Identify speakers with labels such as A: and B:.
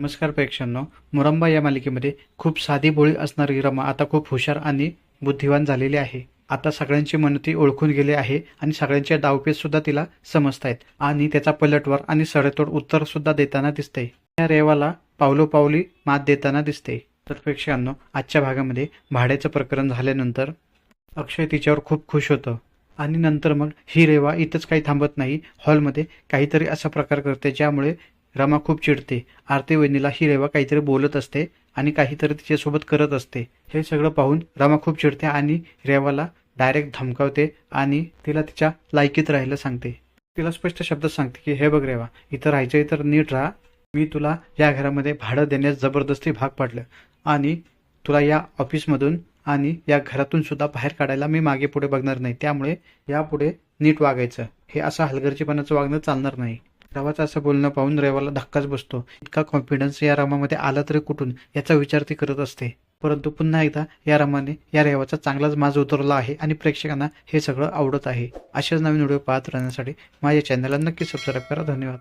A: नमस्कार प्रेक्षकांनो मुरंबा या मालिकेमध्ये खूप साधी बोळी असणारी रमा आता खूप हुशार आणि बुद्धिवान झालेली आहे. आता सगळ्यांची मनती ओळखून गेले आहे आणि सगळ्यांचे डावपेच सुद्धा तिला समजतायत आणि त्याचा पलटवार आणि सडेतोड उत्तर सुद्धा देताना दिसते या रेवाला पावलोपावली मात देताना दिसते तर प्रेक्षकांनो आजच्या भागामध्ये भाड्याचं प्रकरण झाल्यानंतर अक्षय तिच्यावर खूप खुश होतं. आणि नंतर मग ही रेवा इथंच काही थांबत नाही. हॉलमध्ये काहीतरी असा प्रकार करते ज्यामुळे रमा खूप चिडते. आरती वहिनीला ही रेवा काहीतरी बोलत असते आणि काहीतरी तिच्यासोबत करत असते. हे सगळं पाहून रमा खूप चिडते आणि रेवाला डायरेक्ट धमकावते आणि तिला तिच्या लायकीत राहायला सांगते. तिला स्पष्ट शब्दात सांगते की हे बघ रेवा इथं राहायचं तर नीट राहा. मी तुला या घरामध्ये भाडं देण्यास जबरदस्ती भाग पाडलं आणि तुला या ऑफिसमधून आणि या घरातून सुद्धा बाहेर काढायला मी मागे पुढे बघणार नाही. त्यामुळे यापुढे नीट वागायचं. हे असं हलगर्जीपणाचं वागणं चालणार नाही. रवाचं असं बोलणं पाहून रेवाला धक्काच बसतो. इतका कॉन्फिडन्स या रामामध्ये आला तरी कुठून? याचा विचार ती करत असते. परंतु पुन्हा एकदा या रामाने या रेवाचा चांगलाच माज उतरवला आहे आणि प्रेक्षकांना हे सगळं आवडत आहे. अशाच नवीन व्हिडिओ पाहत राहण्यासाठी माझ्या चॅनलला नक्की सबस्क्राईब करा. धन्यवाद.